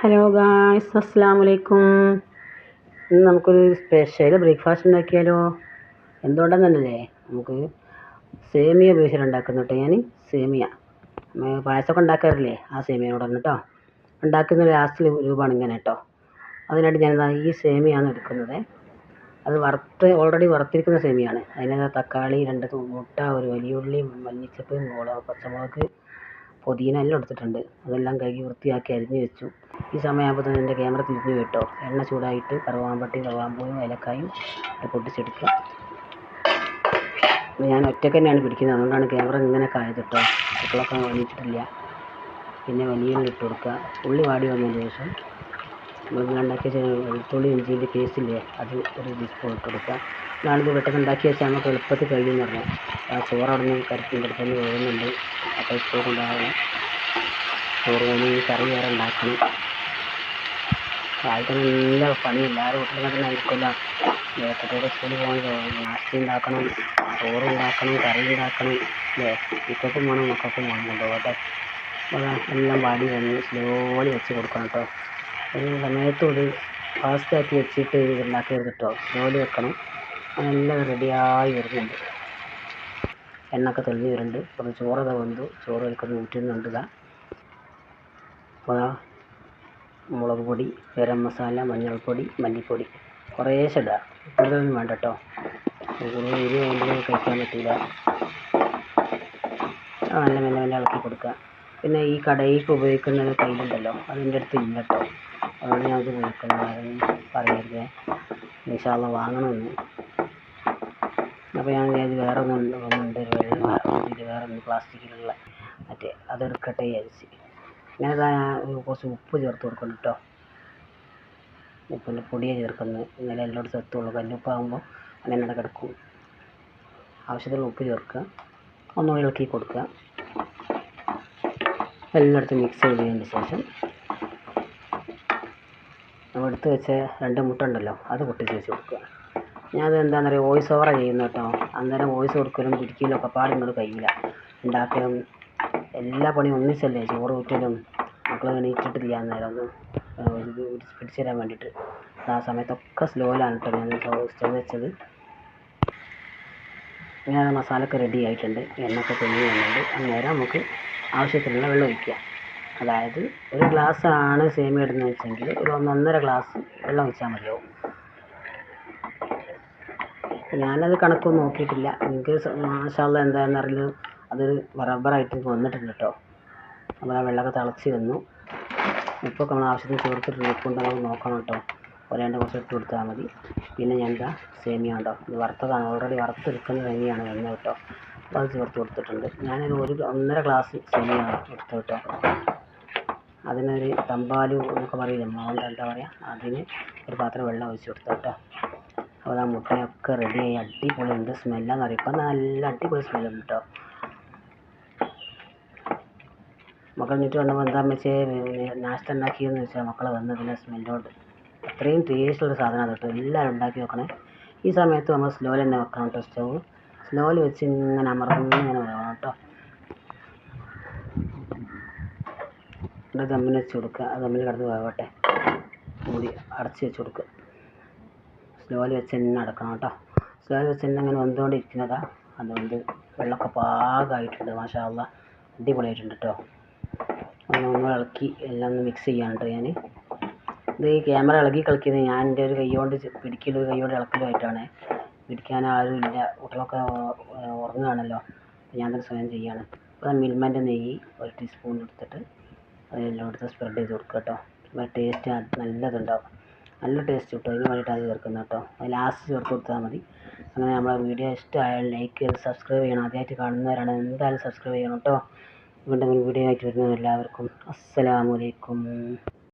Hello guys അസ്സാം വലൈക്കും ഇന്ന് നമുക്കൊരു സ്പെഷ്യൽ ബ്രേക്ക്ഫാസ്റ്റ് ഉണ്ടാക്കിയാലോ? എന്തുകൊണ്ടെന്നല്ലേ? നമുക്ക് സേമിയ ഉപയോഗിച്ചിട്ട് ഉണ്ടാക്കുന്നു കേട്ടോ ഞാൻ സേമിയ. പായസമൊക്കെ ഉണ്ടാക്കാറില്ലേ? ആ സേമിയനോടൊന്ന് കേട്ടോ. ഉണ്ടാക്കുന്ന ലാസ്റ്റ് രൂപമാണ് ഇങ്ങനെ കേട്ടോ. അതിനായിട്ട് ഞാൻ ഈ സേമിയാണ് എടുക്കുന്നത്. അത് വറുത്ത് ഓൾറെഡി വറുത്തിരിക്കുന്ന സേമിയാണ്. അതിനകത്ത് തക്കാളി രണ്ട് മുട്ട ഒരു വലിയ ഉള്ളി മല്ലിച്ചപ്പ് മുളക് പച്ചമുളക് പുതിന എല്ലാം എടുത്തിട്ടുണ്ട്. അതെല്ലാം കഴുകി വൃത്തിയാക്കി അരിഞ്ഞു വെച്ചു. ഈ സമയമാകുമ്പോൾ തന്നെ എന്റെ ക്യാമറ തിരിഞ്ഞു കേട്ടോ. എണ്ണ ചൂടായിട്ട് കറുവാമ്പട്ടി കറുവാമ്പൂവും ഏലക്കായും ഇട്ട് പൊട്ടിച്ചെടുക്കുക. ഞാൻ ഒറ്റയ്ക്ക് തന്നെയാണ് പിടിക്കുന്നത്. അതുകൊണ്ടാണ് ക്യാമറ ഇങ്ങനെ കായത് കേട്ടോ. കുട്ടികളൊക്കെ എണീറ്റിട്ടില്ല. പിന്നെ വലിയ ഇട്ട് കൊടുക്കുക. ഉള്ളി വാടി വന്നതിന് ശേഷം ഉണ്ടാക്കിയ വെളുത്തുള്ളി ഇഞ്ചിന്റെ പേസ്റ്റില്ലേ അത് ഒരു ടീസ്പൂൺ ഇട്ട് കൊടുക്കുക. ഞാനിത് പെട്ടെന്ന് ഉണ്ടാക്കി വെച്ചാൽ നമുക്ക് എളുപ്പത്തിൽ കഴിയുമെന്ന് പറഞ്ഞു. ആ ചോറ് അവിടെ നിന്ന് കരത്തിന്റെ അടുത്ത് വേകുന്നുണ്ട് അപ്പോൾ ഇപ്പോൾ കൊണ്ടുപോകണം ചോറ് വേണം ഈ കറി വേറെ ഉണ്ടാക്കണം. ആയിട്ട് നല്ല പണി. എല്ലാവരും വീട്ടിലും തന്നെ ആയിരിക്കുമല്ലോ. കുട്ടികളുടെ സ്കൂളിൽ പോകണം നാസ്തി ഉണ്ടാക്കണം. ചോറ് ഉണ്ടാക്കണം കറി ഉണ്ടാക്കണം. അല്ലേ? ഇക്കൊപ്പം വേണം മക്കൾക്കും വേണം കൊണ്ടുപോകട്ടെ എല്ലാം വാടി വന്ന് സ്ലോലി വെച്ച് കൊടുക്കണം കേട്ടോ. ഒരു സമയത്തോട് ഫാസ്റ്റാക്കി വെച്ചിട്ട് ഉണ്ടാക്കരുത് കേട്ടോ സ്ലോലി വെക്കണം. എല്ലാം റെഡിയായി വരുന്നുണ്ട്. എണ്ണൊക്കെ തെളിഞ്ഞ് വരുന്നുണ്ട്. അപ്പോൾ ചോറൊക്കെ വന്നു ചോറ് വെക്കുന്നത് ഊറ്റുന്നുണ്ട് അപ്പോൾ മുളക് പൊടി ഗരം മസാല മഞ്ഞൾപ്പൊടി മല്ലിപ്പൊടി കുറേശ്ശെ ഇടുക കൂടുതലൊന്നും വേണ്ട കേട്ടോ കൂടുതൽ എരിവ് കഴിക്കാൻ പറ്റില്ല നല്ല മെല്ലെ മെല്ലെ ഇളക്കി കൊടുക്കുക. പിന്നെ ഈ കടയിലേക്ക് ഉപയോഗിക്കുന്നത് കയ്യിലുണ്ടല്ലോ. അതിന്റെ അടുത്ത് ഇല്ല കേട്ടോ. അതുകൊണ്ട് ഞാൻ അത് ഉപയോഗിക്കുന്നത് പറയരുത്. ഇൻഷാല്ല വാങ്ങണമെന്ന്. അപ്പോൾ ഞാൻ ഇത് വേറെ ഒന്ന് ഒന്നുണ്ട് ഇത് വേറെ ഒന്ന് പ്ലാസ്റ്റിക്കിലുള്ള മറ്റേ അതെടുക്കട്ടെ വിചാരിച്ച്. ഞാൻ കുറച്ച് ഉപ്പ് ചേർത്ത് കൊടുക്കണം കേട്ടോ. ഉപ്പിന്റെ പൊടിയെ ചേർക്കുന്നത്. ഇന്നലെ എല്ലായിടത്തും എത്തുള്ളൂ കല്ലുപ്പാകുമ്പോൾ അങ്ങനെ കിടക്കും. ആവശ്യത്തിനുള്ള ഉപ്പ് ചേർക്കുക. ഒന്ന് ഇളക്കി കൊടുക്കുക. എല്ലായിടത്തും മിക്സ് ചെയ്തതിന് ശേഷം നമ്മൾ എടുത്ത് വെച്ച രണ്ട് മുട്ട ഉണ്ടല്ലോ അത് പൊട്ടിച്ച് വെച്ച് കൊടുക്കുക. ഞാനത് എന്താണെന്ന് എന്താണെന്നറിയോ വോയിസ് ഓവറാണ് ചെയ്യുന്നത് കേട്ടോ. അന്നേരം വോയിസ് കൊടുക്കലും പിടിക്കലും ഒക്കെ പാടുന്നത് കഴിയില്ല. ഉണ്ടാക്കലും എല്ലാ പണിയും ഒന്നിച്ചല്ലേ ചോറ് ഊറ്റലും മക്കൾ എണീറ്റിട്ടില്ല അന്നേരം ഒന്ന്. പിടിച്ചു തരാൻ വേണ്ടിയിട്ട്. ആ സമയത്തൊക്കെ സ്ലോയിലാണ് കേട്ടോ ഞാൻ സ്റ്റവ് വെച്ചത്. ഇങ്ങനെ മസാലയൊക്കെ റെഡി ആയിട്ടുണ്ട്. എണ്ണൊക്കെ തെളിഞ്ഞ് വന്നിട്ടുണ്ട് അന്നേരം നമുക്ക് ആവശ്യത്തിനുള്ള വെള്ളം ഒഴിക്കുക. അതായത് ഒരു ഗ്ലാസ്സാണ് സേമിയ ഇടുന്നത് വെച്ചെങ്കിൽ ഒരു ഒന്നൊന്നര ഗ്ലാസ് വെള്ളം ഒഴിച്ചാൽ മതിയാവും. ഞാനത് കണക്കൊന്നും നോക്കിയിട്ടില്ല. എനിക്ക് മാഷാള്ള അറിയില്ല. അതൊരു ആയിട്ട് വന്നിട്ടുണ്ട് കേട്ടോ. നമ്മൾ ആ വെള്ളമൊക്കെ തിളച്ച് വന്നു. ഉപ്പൊക്കെ നമ്മൾ ആവശ്യത്തിന് ചേർത്തിട്ടുണ്ട് ഉപ്പുണ്ടോ നമ്മൾ നോക്കണം കേട്ടോ. ഒരേണ്ട കുറച്ച് ഇട്ട് കൊടുത്താൽ മതി. പിന്നെ ഞാൻ എന്താ സേമിയ ഉണ്ടോ? ഇത് വറുത്തതാണ്. ഓൾറെഡി വറുത്തെടുക്കുന്ന തന്നെയാണ് എണ്ണ കേട്ടോ. അത് ചേർത്ത് കൊടുത്തിട്ടുണ്ട്. ഞാനൊരു ഒരു ഒന്നര ഗ്ലാസ് ശനിയാണ് എടുത്ത് കേട്ടോ. അതിനൊരു തമ്പാലു എന്നൊക്കെ പറയില്ലേ മോണ്ട എന്താ പറയുക അതിന് ഒരു പാത്രം വെള്ളം ഒഴിച്ച് കൊടുത്തു കേട്ടോ. അപ്പോൾ ആ മുട്ടയൊക്കെ റെഡിയായി അടിപൊളി ഉണ്ട് സ്മെല്ലാന്ന് പറയും ഇപ്പം നല്ല അടിപൊളി സ്മെല്ലുണ്ട് കേട്ടോ. മക്കൾ എന്നിട്ട് വന്നപ്പോൾ എന്താ വെച്ചേ നാസ്ത ഉണ്ടാക്കിയെന്ന് വെച്ചാൽ മക്കളെ വന്ന് പിന്നെ സ്മെല്ലോട്ട് അത്രയും ടേസ്റ്റുള്ള സാധനമാണ് കേട്ടോ. എല്ലാവരും ഉണ്ടാക്കി വെക്കണേ. ഈ സമയത്ത് നമ്മൾ സ്ലോയിൽ തന്നെ വെക്കണം കേട്ടോ സ്റ്റവ് സ്ലോയിൽ വെച്ച് ഇങ്ങനെ അമർന്ന് ഇങ്ങനെ വേണം കേട്ടോ. ഇവിടെ ദമ്മിന് വെച്ച് കൊടുക്കുക. ആ ദമ്മിൽ കിടന്ന് വേവട്ടെ. മൂടി അടച്ച് വെച്ച് കൊടുക്കുക. സ്ലോയിൽ വെച്ച് തന്നെ അടക്കണം കേട്ടോ. സ്ലോയിൽ വെച്ച് തന്നെ അങ്ങനെ വന്നുകൊണ്ടിരിക്കുന്നതാ അതുകൊണ്ട് വെള്ളമൊക്കെ പാകമായിട്ടുണ്ട് മാഷാ അല്ല അടിപൊളിയായിട്ടുണ്ട് കേട്ടോ. ഒന്ന് ഒന്ന് ഇളക്കി എല്ലാം ഒന്ന് മിക്സ് ചെയ്യാനുണ്ട് ഞാൻ ഇത് ഈ ക്യാമറ ഇളകി കളിക്കുന്നത് ഞാൻ എന്റെ ഒരു കൈ കൊണ്ട് പിടിക്കലും കൈ കൊണ്ട് ഇളക്കലുമായിട്ടാണ്. പിടിക്കാൻ ആരും ഇല്ല കുട്ടികളൊക്കെ ഉറങ്ങുകയാണല്ലോ. ഞാൻ തന്നെ സ്വയം ചെയ്യുകയാണ് അപ്പോൾ മിൽമന്റെ നെയ്യ് ഒരു ടീസ്പൂൺ എടുത്തിട്ട് അതെല്ലാം എടുത്ത് സ്പ്രെഡ് ചെയ്ത് കൊടുക്കുക കേട്ടോ. ടേസ്റ്റ് നല്ലതുണ്ടാവും. നല്ല ടേസ്റ്റ് കിട്ടും. അതിന് അത് ചേർക്കുന്നത് കേട്ടോ. അത് ലാസ്റ്റ് ചേർത്ത് കൊടുത്താൽ മതി. അങ്ങനെ നമ്മളെ വീഡിയോ ഇഷ്ടമായാൽ ലൈക്ക് ചെയ്ത് സബ്സ്ക്രൈബ് ചെയ്യണം. ആദ്യമായിട്ട് കാണുന്നവരാണ് എന്തായാലും സബ്സ്ക്രൈബ് ചെയ്യണം കേട്ടോ. വീണ്ടും വീഡിയോ ആയിട്ട് വരുന്നത് എല്ലാവർക്കും അസ്സലാമലൈക്കും